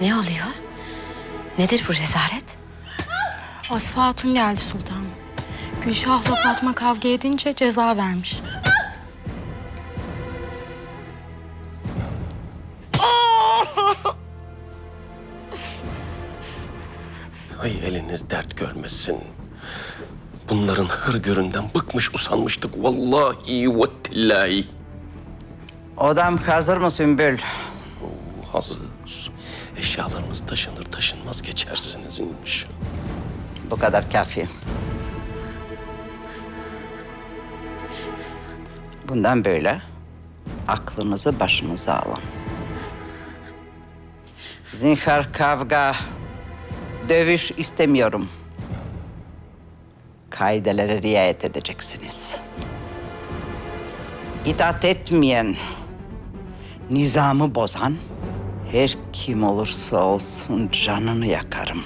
Ne oluyor? Nedir bu rezalet? Afife Hatun geldi sultanım. Gülşah'la Fatma kavga edince ceza vermiş. Ay eliniz dert görmesin. Bunların hırgüründen bıkmış usanmıştık. Vallahi ve tillahi. Odam hazır mı Sümbül? Hazır. Eşyalarınız taşınır taşınmaz geçersiniz inşallah. Bu kadar kafi. Bundan böyle aklınızı başınıza alın. Zinhar kavga, dövüş istemiyorum. Kaidelere riayet edeceksiniz. İtaat etmeyen, nizamı bozan her kim olursa olsun canını yakarım.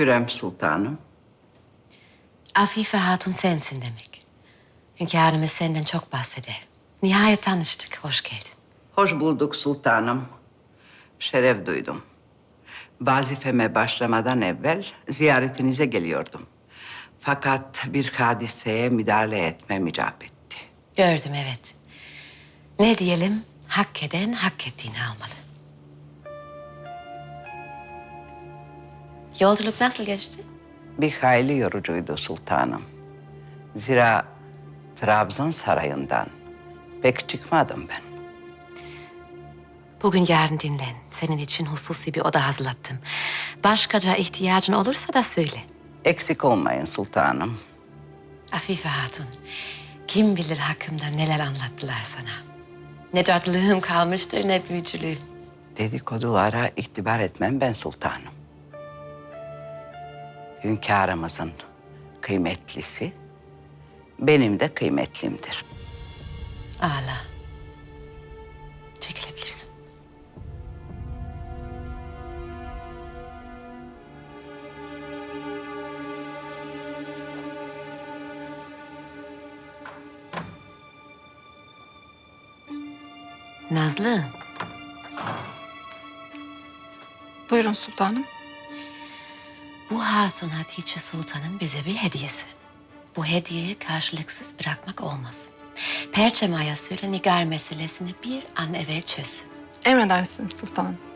Hürrem Sultanım. Afife Hatun sensin demek. Hünkârımız senden çok bahseder. Nihayet tanıştık. Hoş geldin. Hoş bulduk sultanım. Şeref duydum. Vazifeme başlamadan evvel ziyaretinize geliyordum. Fakat bir hadiseye müdahale etmem icap etti. Gördüm evet. Ne diyelim? Hak eden hak ettiğini almalı. Yolculuk nasıl geçti? Bir hayli yorucuydu sultanım. Zira Trabzon sarayından pek çıkmadım ben. Bugün yarın dinlen. Senin için hususi bir oda hazırlattım. Başkaca ihtiyacın olursa da söyle. Eksik olmayın sultanım. Afife Hatun, kim bilir hakkımda neler anlattılar sana. Ne cadılığım kalmıştır ne büyücülüğüm. Dedikodulara itibar etmem ben sultanım. Hünkârımızın kıymetlisi benim de kıymetlimdir. Ağla. Çekilebilirsin. Nazlı, Buyurun sultanım. Bu Hatun Hatice Sultan'ın bize bir hediyesi. Bu hediyeyi karşılıksız bırakmak olmaz. Perçem Ay'a söyle Nigar meselesini bir an evvel çözsün. Emredersiniz sultanım.